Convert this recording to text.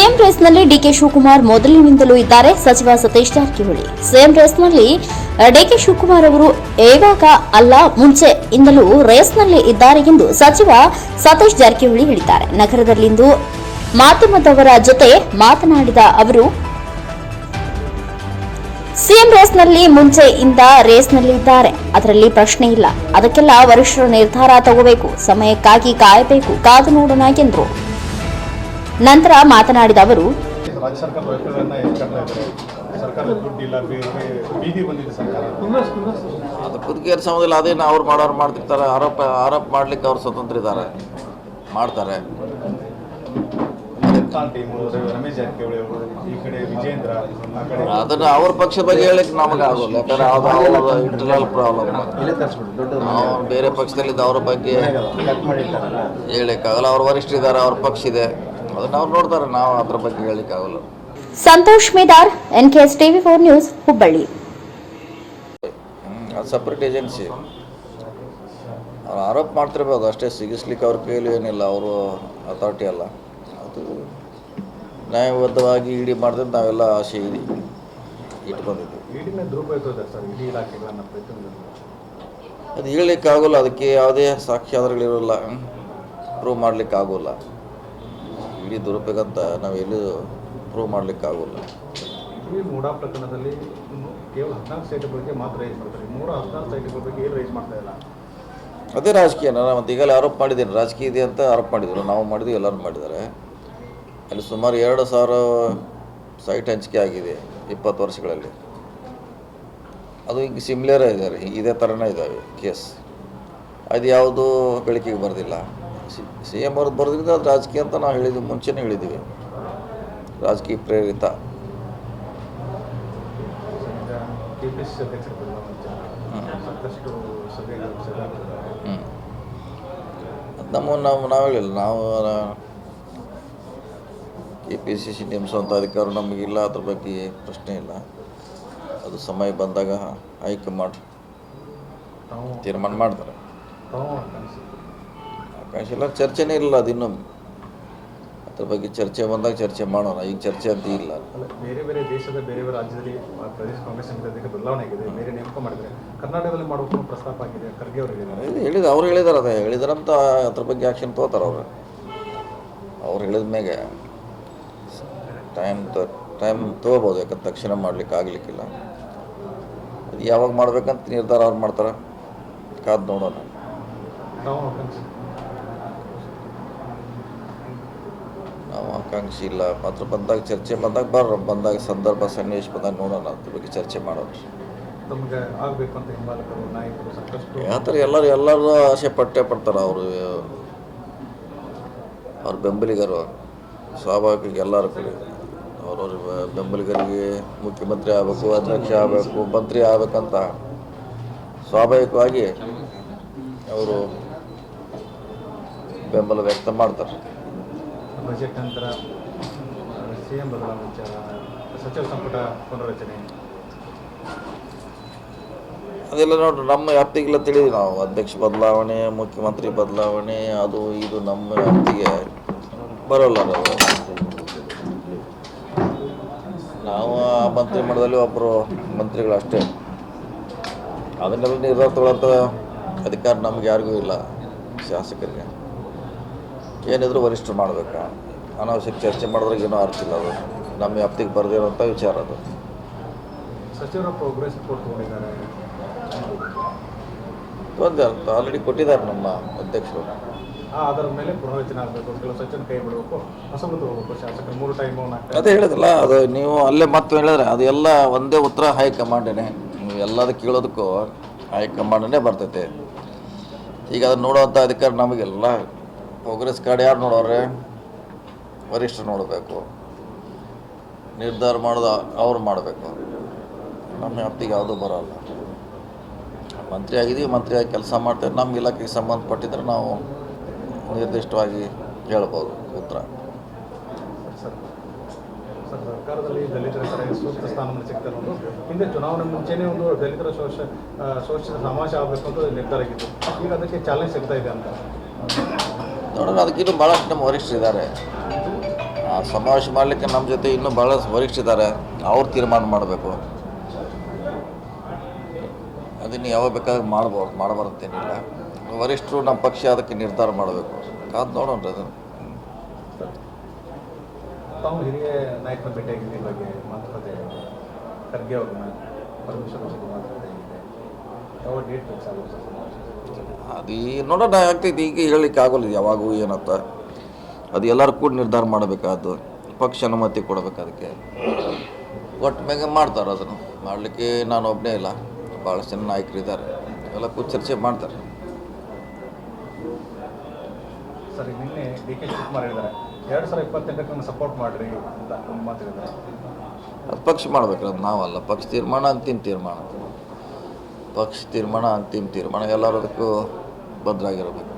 CM ರೇಸ್ನಲ್ಲಿ DK Shivakumar ಮೊದಲಿನಿಂದಲೂ ಇದ್ದಾರೆ. ಸಚಿವ ಸತೀಶ್ ಜಾರಕಿಹೊಳಿ ಸಿಎಂ ರೇಸ್ನಲ್ಲಿ ಡಿಕೆ ಶಿವಕುಮಾರ್ ಅವರು ಯಾವಾಗ ಅಲ್ಲ, ಮುಂಚೆ ಇಂದಲೂ ರೇಸ್ನಲ್ಲಿ ಇದ್ದಾರೆ ಎಂದು ಸಚಿವ ಸತೀಶ್ ಜಾರಕಿಹೊಳಿ ಹೇಳಿದ್ದಾರೆ. ನಗರದಲ್ಲಿಂದು ಮಾಧ್ಯಮದವರ ಜೊತೆ ಮಾತನಾಡಿದ ಅವರು ಸಿಎಂ ರೇಸ್ನಲ್ಲಿ ಮುಂಚೆಯಿಂದ ರೇಸ್ನಲ್ಲಿ ಇದ್ದಾರೆ. ಅದರಲ್ಲಿ ಪ್ರಶ್ನೆ ಇಲ್ಲ. ಅದಕ್ಕೆಲ್ಲ ವರಿಷ್ಠರು ನಿರ್ಧಾರ ತಗೋಬೇಕು. ಸಮಯಕ್ಕಾಗಿ ಕಾಯಬೇಕು. ಕಾದು ನೋಡೋಣ ಎಂದರು. ನಂತರ ಮಾತನಾಡಿದ ಅವರು ರಾಜ್ಯ ಸರ್ಕಾರ ಹೆಚ್ಚಾಗ್ತಾ ಇದ್ದಾರೆ? ಬೀದಿ ಬಂದಿದೆ ಸರ್ಕಾರ. ಅದು ಕುದುಕೇರಿ ಸಮಯದಲ್ಲಿ ಅದೇನು ಅವ್ರು ಮಾಡೋರು ಮಾಡ್ತಿರ್ತಾರೆ ಆರೋಪ ಆರೋಪ ಮಾಡ್ಲಿಕ್ಕೆ ಅವ್ರು ಸ್ವತಂತ್ರ ಇದ್ದಾರೆ ಮಾಡ್ತಾರೆ. ರಮೇಶ್ ಜಾರಕಿಹೊಳಿ ಅವರು ಈ ಕಡೆ ವಿಜೇಂದ್ರ ಆ ಕಡೆ ಅದನ್ನ ಅವ್ರ ಪಕ್ಷ ಬಗ್ಗೆ ಹೇಳಕ್ ನಮಗೆ ಆಗೋಲ್ಲ ಯಾಕಂದ್ರೆ ಅದು ಅವ್ರ ಇಂಟರ್ನಲ್ ಪ್ರಾಬ್ಲಮ್ ನಾವು ಬೇರೆ ಪಕ್ಷದಲ್ಲಿದ್ದ ಅವ್ರ ಬಗ್ಗೆ ಹೇಳಿಕ್ಕಾಗಲ್ಲ ಅವ್ರ ವರಿಷ್ಠ ಇದ್ದಾರೆ ಅವ್ರ ಪಕ್ಷ ಇದೆ. ನೋಡ್ತಾರೆ ನಾವು ಅದ್ರ ಬಗ್ಗೆ Santosh Medar NKS TV four news Hubballi ಅದು ಸಪ್ರೇಟ್ ಏಜೆನ್ಸಿ ಅವ್ರು ಆರೋಪ ಮಾಡ್ತಿರ್ಬೋದು ಅಷ್ಟೇ ಸಿಗಿಸ್ಲಿಕ್ಕೆ ಅವ್ರ ಕೈಲಿ ಏನಿಲ್ಲ ಅವರು ಅಥಾರಿಟಿ ಅಲ್ಲ. ಅದು ನ್ಯಾಯಬದ್ಧವಾಗಿ ಇಡಿ ಮಾಡಿದ್ರೆ ನಾವೆಲ್ಲ ಆಸೆ ಇಡಿ ಇಟ್ಟು ಪ್ರತಿಯೊಂದು ಅದು ಹೇಳಲಿಕ್ಕಾಗೋಲ್ಲ ಅದಕ್ಕೆ ಯಾವುದೇ ಸಾಕ್ಷ್ಯಾಧಾರಗಳಿರೋಲ್ಲ ಪ್ರೂವ್ ಮಾಡ್ಲಿಕ್ಕೆ ಇಡೀ ದುರುಪಯೋಗ ಅಂತ ನಾವು ಎಲ್ಲೂ ಪ್ರೂವ್ ಮಾಡ್ಲಿಕ್ಕೆ ಆಗೋಲ್ಲ ಈ ಮೂಡಾ ಪ್ರಕರಣದಲ್ಲಿ ಕೇವಲ ಹದಿನಾಲ್ಕು ಬಗ್ಗೆ ಮಾತ್ರ ರೈಸ್ ಮಾಡ್ತಾರೆ. ಮೂರ ಹದಿನಾಲ್ಕು ಸೈಟ್ಗಳ ಬಗ್ಗೆ ಏನು ರೈಸ್ ಮಾಡ್ತಾ ಇಲ್ಲ? ಅದೇ ರಾಜಕೀಯ. ನಾನು ಒಂದು ಈಗಲೇ ಆರೋಪ ಮಾಡಿದ್ದೀನಿ. ರಾಜಕೀಯ ಇದೆ ಅಂತ ಆರೋಪ ಮಾಡಿದ್ರು. ನಾವು ಮಾಡಿದ್ವಿ ಎಲ್ಲರೂ ಮಾಡಿದ್ದಾರೆ. ಅಲ್ಲಿ ಸುಮಾರು ಎರಡು ಸಾವಿರ ಸೈಟ್ ಹಂಚಿಕೆ ಆಗಿದೆ ಇಪ್ಪತ್ತು ವರ್ಷಗಳಲ್ಲಿ. ಅದು ಹಿಂಗೆ ಇದೆ ಇದ್ದಾರೆ ಇದೇ ಥರನೇ ಇದ್ದಾವೆ ಕೇಸ್ ಅದು ಯಾವುದೂ ಬೆಳಕಿಗೆ ಬರೋದಿಲ್ಲ. ಸಿ ಸಿ ಎಂ ಅವ್ರದ್ದು ಬರೆದಿದ್ದು ಅದು ರಾಜಕೀಯ ಅಂತ ನಾವು ಹೇಳಿದ್ವಿ ಮುಂಚೆನೇ ಹೇಳಿದ್ದೀವಿ ರಾಜಕೀಯ ಪ್ರೇರಿತ. ನಮ್ಮ ನಾವು ನಾವು ಹೇಳಿಲ್ಲ. ನಾವು ಕೆ ಪಿ ಸಿ ಸಿ ನೇಮಿಸುವಂಥ ಅಧಿಕಾರ ನಮಗಿಲ್ಲ ಅದ್ರ ಬಗ್ಗೆ ಪ್ರಶ್ನೆ ಇಲ್ಲ. ಅದು ಸಮಯ ಬಂದಾಗ ಹೈಕಮಾಂಡ್ ತೀರ್ಮಾನ ಮಾಡ್ತಾರೆ. ಇಲ್ಲ ಚರ್ಚೆನೇ ಇಲ್ಲ ಅದು ಇನ್ನೊಮ್ಮೆ. ಅದ್ರ ಬಗ್ಗೆ ಚರ್ಚೆ ಬಂದಾಗ ಚರ್ಚೆ ಮಾಡೋಣ. ಈಗ ಚರ್ಚೆ ಅಂತ ಇಲ್ಲ. ಬೇರೆ ಬೇರೆ ದೇಶದ ಬೇರೆ ಬೇರೆ ರಾಜ್ಯದಲ್ಲಿ ಪ್ರದೇಶ ಕಾಂಗ್ರೆಸ್ ಬದಲಾವಣೆ ಆಗಿದೆ. ಬೇರೆ ನೇಮಕ ಮಾಡಿದರೆ ಕರ್ನಾಟಕದಲ್ಲಿ ಮಾಡಬೇಕು ಪ್ರಸ್ತಾಪ ಆಗಿದೆ. ಖರ್ಗೆ ಅವರಿಗೆ ಹೇಳಿದ್ದಾರೆ. ಹೇಳಿದ ಅವ್ರು ಹೇಳಿದಾರೆ ಅದೇ. ಹೇಳಿದಾರಂತ ಅದ್ರ ಬಗ್ಗೆ ಆ್ಯಕ್ಷನ್ ತಗೋತಾರೆ ಅವರು. ಅವ್ರು ಹೇಳಿದ ಮೇಲೆ ಟೈಮ್ ಟೈಮ್ ತಗೋಬೋದು. ಯಾಕಂದ್ರೆ ತಕ್ಷಣ ಮಾಡ್ಲಿಕ್ಕೆ ಆಗಲಿಕ್ಕಿಲ್ಲ. ಅದು ಯಾವಾಗ ಮಾಡ್ಬೇಕಂತ ನಿರ್ಧಾರ ಅವ್ರು ಮಾಡ್ತಾರೆ. ಕಾದು ನೋಡೋಣ ತಾವು ಆಕಾಂಕ್ಷಿ ನಾವು ಆಕಾಂಕ್ಷಿ ಇಲ್ಲ ಮಾತ್ರ ಬಂದಾಗ ಚರ್ಚೆ ಬಂದಾಗ ಬರ್ರ. ಬಂದಾಗ ಸಂದರ್ಭ ಸನ್ನಿವೇಶ ಬಂದಾಗ ನೋಡೋಣ ಅದ್ರ ಬಗ್ಗೆ ಚರ್ಚೆ ಮಾಡೋಣ ಯಾವ ಥರ ಎಲ್ಲರೂ ಎಲ್ಲರೂ ಆಸೆ ಪಟ್ಟೆ ಪಡ್ತಾರೆ ಅವರು. ಅವ್ರ ಬೆಂಬಲಿಗರು. ಸ್ವಾಭಾವಿಕ ಎಲ್ಲರೂ ಕೂಡ. ಅವ್ರವ್ರ ಬೆಂಬಲಿಗರಿಗೆ ಮುಖ್ಯಮಂತ್ರಿ ಆಗಬೇಕು ಅಧ್ಯಕ್ಷ ಆಗಬೇಕು ಮಂತ್ರಿ ಆಗಬೇಕಂತ ಸ್ವಾಭಾವಿಕವಾಗಿ ಅವರು ಬೆಂಬಲ ವ್ಯಕ್ತ ಮಾಡ್ತಾರೆ. ಬಜೆಟ್ ನಂತರ ಸಿ ಎಂ ಬದಲಾವಣೆ ಸಚಿವ ಸಂಪುಟ ಪುನರ್ರಚನೆ. ಅದೆಲ್ಲ ನೋಡ್ರಿ, ನಮ್ಮ ವ್ಯಾಪ್ತಿಗೆಲ್ಲ ತಿಳಿದ್ವಿ ನಾವು ಅಧ್ಯಕ್ಷ ಬದಲಾವಣೆ, ಮುಖ್ಯಮಂತ್ರಿ ಬದಲಾವಣೆ, ಅದು ಇದು ನಮ್ಮ ವ್ಯಾಪ್ತಿಗೆ ಬರೋಲ್ಲ ನಾವು ನಾವು ಆ ಮಂತ್ರಿ ಮಟ್ಟದಲ್ಲಿ ಒಬ್ಬರು ಮಂತ್ರಿಗಳು ಅಷ್ಟೇ ಅದನ್ನೆಲ್ಲ ನಿರ್ಧಾರ ತಗೊಳ್ಳೋಂಥ ಅಧಿಕಾರ ನಮ್ಗೆ ಯಾರಿಗೂ ಇಲ್ಲ, ಶಾಸಕರಿಗೆ. ಏನಿದ್ರು ವರಿಷ್ಠರು ಮಾಡಬೇಕಾ. ಅನಾವಶ್ಯಕ ಚರ್ಚೆ ಮಾಡಿದ್ರೆ ಏನೋ ಅರ್ಥ ಇಲ್ಲ ಅದು. ನಮ್ಮ ವ್ಯಾಪ್ತಿಗೆ ಬರ್ದಿರೋಂಥ ವಿಚಾರ ಅದು. ಸಚಿವರ ಪ್ರೋಗ್ರೆಸ್ ತೊಂದರೆ ಆಲ್ರೆಡಿ ಕೊಟ್ಟಿದ್ದಾರೆ ನಮ್ಮ ಅಧ್ಯಕ್ಷರು. ಆಧಾರದ ಮೇಲೆ ಪುನರ್ರಚನೆ ಆಗಬೇಕು. ಕೆಲವು ಸಚಿವನ ಕೈ ಬಿಡಬೇಕು. ಹೊಸಬರು ತಗೋಬೇಕು ಶಾಸಕರು ಮೂರು ಟೈಮು ನಾಲ್ಕು ಅದೇ ಹೇಳಿದ್ರಲ್ಲ ಅದು ನೀವು ಅಲ್ಲೇ ಮತ್ತೆ ಹೇಳಿದ್ರೆ ಅದು ಎಲ್ಲ ಒಂದೇ ಉತ್ತರ ಹೈಕಮಾಂಡೇನೆ. ನೀವು ಎಲ್ಲದಕ್ಕೆ ಕೇಳೋದಕ್ಕೂ ಹೈಕಮಾಂಡನೇ ಬರ್ತೈತೆ. ಈಗ ಅದನ್ನ ನೋಡುವಂಥ ಅಧಿಕಾರ ನಮಗೆಲ್ಲ ಪ್ರೋಗ್ರೆಸ್ ಕಾರ್ಡ್ ಯಾರು ನೋಡೋರೆ ವರಿಷ್ಠರು ನೋಡಬೇಕು. ನಿರ್ಧಾರ ಮಾಡಿದ ಅವ್ರು ಮಾಡಬೇಕು. ನಮ್ಮ ವ್ಯಾಪ್ತಿಗೆ ಯಾವುದೂ ಬರೋಲ್ಲ. ಮಂತ್ರಿ ಆಗಿದ್ದೀವಿ, ಮಂತ್ರಿ ಕೆಲಸ ಮಾಡ್ತೇವೆ. ನಮ್ಮ ಇಲಾಖೆಗೆ ಸಂಬಂಧಪಟ್ಟಿದ್ರೆ ನಾವು ನಿರ್ದಿಷ್ಟವಾಗಿ ಹೇಳ್ಬೋದು ಉತ್ತರ. ಸರ್ ಸರ್, ಸರ್ಕಾರದಲ್ಲಿ ದಲಿತರ ಸೂಕ್ತ ಸ್ಥಾನಮಾನ ಸಿಗ್ತಾರೆ ಹಿಂದೆ ಚುನಾವಣೆ ಮುಂಚೆನೇ ಒಂದು ದಲಿತರ ಶೋಷ ಶೋಷಿತ ಸಮಾಜ ಆಗಬೇಕು ಅಂತ ನಿರ್ಧಾರ ಆಗಿತ್ತು. ಈಗ ಅದಕ್ಕೆ ಚಾಲೆಂಜ್ ಸಿಗ್ತಾ ಇದೆ ಅಂತ. ನೋಡೋಣ ಅದಕ್ಕಿನ್ನೂ ಭಾಳಷ್ಟು ನಮ್ಮ ವರಿಷ್ಠರು ಇದ್ದಾರೆ. ಆ, ಸಮಾವೇಶ ಮಾಡಲಿಕ್ಕೆ ನಮ್ಮ ಜೊತೆ ಇನ್ನೂ ಭಾಳ ವರಿಷ್ಠಿದ್ದಾರೆ ಅವ್ರು ತೀರ್ಮಾನ ಮಾಡಬೇಕು. ಅದನ್ನು ಯಾವಾಗ ಬೇಕಾದ್ರೆ ಮಾಡ್ಬೋದು ಮಾಡಬಾರ್ದೇನಿಲ್ಲ ವರಿಷ್ಠರು ನಮ್ಮ ಪಕ್ಷ ಅದಕ್ಕೆ ನಿರ್ಧಾರ ಮಾಡಬೇಕು. ಕಾದು ನೋಡೋಣ ಅದನ್ನು. ಹಿರಿಯ ನಾಯಕನ ಬಗ್ಗೆ ಮಾತುಕತೆ ಖರ್ಗೆ ಅವ್ರನ್ನ ಪರಮೇಶ್ವರ ಮಾತುಕತೆ ಆಗಿದೆ. ಯಾವ ಡೇಟ್ ಫಿಕ್ಸ್ ಅದು ನೋಡೋಣ ಆಗ್ತೈತಿ ಈಗ ಹೇಳಲಿಕ್ಕೆ ಆಗೋಲ್ಲ ಯಾವಾಗೂ ಏನತ್ತ ಅದು ಎಲ್ಲರೂ ಕೂಡ ನಿರ್ಧಾರ ಮಾಡಬೇಕಾದ್ದು ಪಕ್ಷ ಅನುಮತಿ ಕೊಡಬೇಕು ಅದಕ್ಕೆ. ಒಟ್ಟು ಮೇಲೆ ಮಾಡ್ತಾರೆ ಅದನ್ನು. ಮಾಡಲಿಕ್ಕೆ ನಾನು ಒಬ್ಬನೇ ಇಲ್ಲ. ಭಾಳಷ್ಟು ಜನ ನಾಯಕರು ಇದ್ದಾರೆ ಎಲ್ಲ ಕೂತ್ ಚರ್ಚೆ ಮಾಡ್ತಾರೆ. ಸರಿ ನಿನ್ನೆ ಡಿ ಕೆ ಶಿವಕುಮಾರ್ ಹೇಳಿದ್ದಾರೆ. ಎರಡು ಸಾವಿರ ಇಪ್ಪತ್ತೆಂಟಕ್ಕೆ ಸಪೋರ್ಟ್ ಮಾಡಿರಿ ಅಂತ ಅದು ಪಕ್ಷ ಮಾಡ್ಬೇಕು ಅದು ನಾವಲ್ಲ. ಪಕ್ಷ ತೀರ್ಮಾನ ಅಂತಿನ ತೀರ್ಮಾನ. ಪಕ್ಷ ತೀರ್ಮಾನ ಅಂತಿಮ ತೀರ್ಮಾನ ಎಲ್ಲರೂ ಅದಕ್ಕೂ ಬದ್ಧರಾಗಿರಬೇಕು